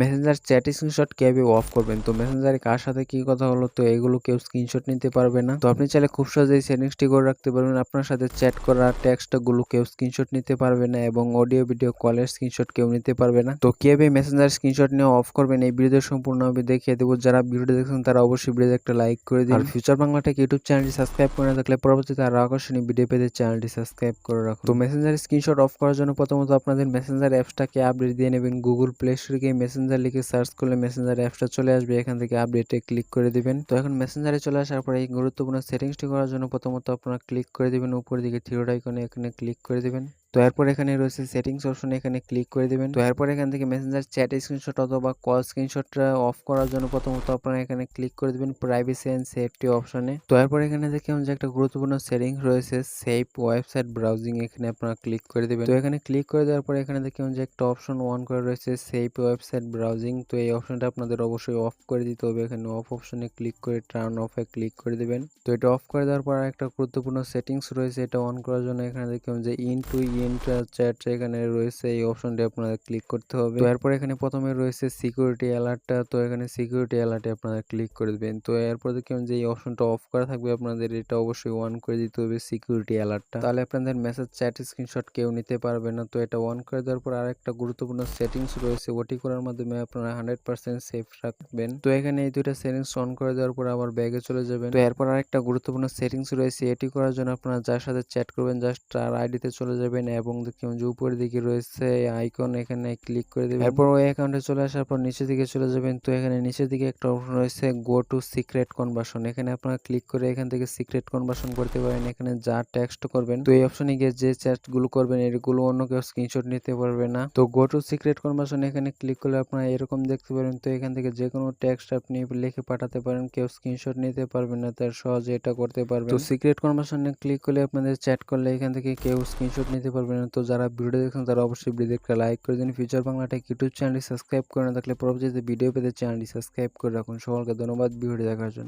Messenger chat screenshot কীভাবে off করবেন? তো মেসেঞ্জারে কার সাথে কি কথা হলো? তো এগুলো কেউ স্ক্রিনশট নিতে পারবে না। তো আপনি চাইলে খুব সহজেই সেটিংসটি করে রাখতে পারবেন। আপনার সাথে চ্যাট করা টেক্সটগুলো কেউ স্ক্রিনশট নিতে পারবে না এবং অডিও ভিডিও কলের স্ক্রিনশট কেউ নিতে পারবে না। তো কীভাবে মেসেঞ্জার স্ক্রিনশট নিয়ে অফ করবেন? এই ভিডিও সম্পূর্ণ আমি দেখিয়ে দেবো। যারা ভিডিও দেখছেন তারা অবশ্যই ভিডিওতে একটা লাইক করে দিন। আর ফিউচার বাংলা টেক ইউটিউব চ্যানেলটি সাবস্ক্রাইব করে না থাকলে পরবর্তীতে আরও আকর্ষণীয় ভিডিও পেতে চ্যানেলটি সাবস্ক্রাইব করে রাখুন। তো মেসেঞ্জার স্ক্রিনশট অফ করার জন্য প্রথমত আপনাদের মেসেঞ্জার অ্যাপসটাকে আপডেট দিয়ে নেবেন। গুগল প্লে স্টোরে গিয়ে মেসেঞ্জার লিখে সার্চ করলে মেসেঞ্জার অ্যাপসটা চলে আসবে। এখান থেকে আপডেটে ক্লিক করে দিবেন। তো এখন মেসেঞ্জারে চলে আসার পরে এই গুরুত্বপূর্ণ সেটিংসটি করার জন্য প্রথমত আপনারা ক্লিক করে দিবেন। উপর দিকে থিরোড আইকনে এখানে ক্লিক করে দিবেন। তো এরপর এখানে রয়েছে সেটিংস অপশন এখানে ক্লিক করে দিবেন। তো এরপর এখান থেকে মেসেঞ্জার চ্যাট স্ক্রিনশট অথবা কল স্ক্রিনশটটা অফ করার জন্য প্রথমত আপনারা এখানে ক্লিক করে দিবেন প্রাইভেসি অ্যান্ড সেফটি অপশনে তো এরপর এখানে দেখলাম যে একটা গুরুত্বপূর্ণ সেটিংস রয়েছে সেফ ওয়েবসাইট ব্রাউজিং এখানে আপনারা ক্লিক করে দিবেন। তো এখানে ক্লিক করে দেওয়ার পর এখানে দেখলাম যে একটা অপশন অন করে রয়েছে সেফ ওয়েবসাইট ব্রাউজিং তো এই অপশনটা আপনাদের অবশ্যই অফ করে দিতে হবে। এখানে অফ অপশনে ক্লিক করে টার্ন অফে ক্লিক করে দিবেন। তো এটা অফ করে দেওয়ার পর একটা গুরুত্বপূর্ণ সেটিংস রয়েছে, এটা অন করার জন্য এখানে দেখলাম যে ইন টু ইন চ্যাট এখানে রয়েছে, এই অপশনটি আপনাদের ক্লিক করতে হবে। এরপর এখানে প্রথমে রয়েছে সিকিউরিটি অ্যালার্টটা তো এখানে সিকিউরিটি অ্যালার্টে আপনারা ক্লিক করে দেবেন। তো এরপর দেখলাম যে এই অপশনটা অফ করা থাকবে, আপনাদের এটা অবশ্যই অন করে দিতে হবে সিকিউরিটি অ্যালার্টটা তাহলে আপনাদের মেসেজ চ্যাট স্ক্রিনশট কেউ নিতে পারবে না, তো এটা অন করে দেওয়ার পর আরেকটা গুরুত্বপূর্ণ সেটিংস রয়েছে, ওটি করার মাধ্যমে আপনারা হান্ড্রেড পার্সেন্ট সেফ রাখবেন। তো এখানে এই দুইটা সেটিংস অন করে দেওয়ার পর আবার ব্যাগে চলে যাবেন। তো এরপর আরেকটা গুরুত্বপূর্ণ সেটিংস রয়েছে, এটি করার জন্য আপনারা যার সাথে চ্যাট করবেন জাস্ট তার আইডিতে চলে যাবেন। এবং দেখুন যে উপরের দিকে রয়েছে আইকন এখানে ক্লিক করে দেবেন। এরপর ওই অ্যাকাউন্টে চলে আসার পর নিচের দিকে চলে যাবেন। তো এখানে নিচের দিকে একটা অপশন রয়েছে গো টু সিক্রেট কনভার্সন এখানে আপনারা ক্লিক করে এখান থেকে সিক্রেট কনভার্সন করতে পারেন। এখানে যা টেক্সট করবেন তো এই অপশনে গিয়ে যে চ্যাটগুলো করবেন এগুলো অন্য কেউ স্ক্রিনশট নিতে পারবে না। তো গো টু সিক্রেট কনভার্সন এখানে ক্লিক করলে আপনারা এরকম দেখতে পারেন। তো এখান থেকে যে কোনো টেক্সট আপনি লিখে পাঠাতে পারেন। কেউ স্ক্রিনশট নিতে পারবে না তার সহজে এটা করতে পারবেন তো সিক্রেট কনভার্সনে ক্লিক করলে আপনাদের চ্যাট করলে এখান থেকে কেউ স্ক্রিনশট নিতে পারবে না তো যারা ভিডিও দেখছেন, তারা অবশ্যই ভিডিও একটা লাইক করে দিন। ফিউচার বাংলাটা ইউটিউব চ্যানেলটি সাবস্ক্রাইব করে না থাকলে পরবর্তীতে ভিডিও পেতে চ্যানেলটি সাবস্ক্রাইব করে রাখুন। সকলকে ধন্যবাদ। ভিডিও দেখার জন্য।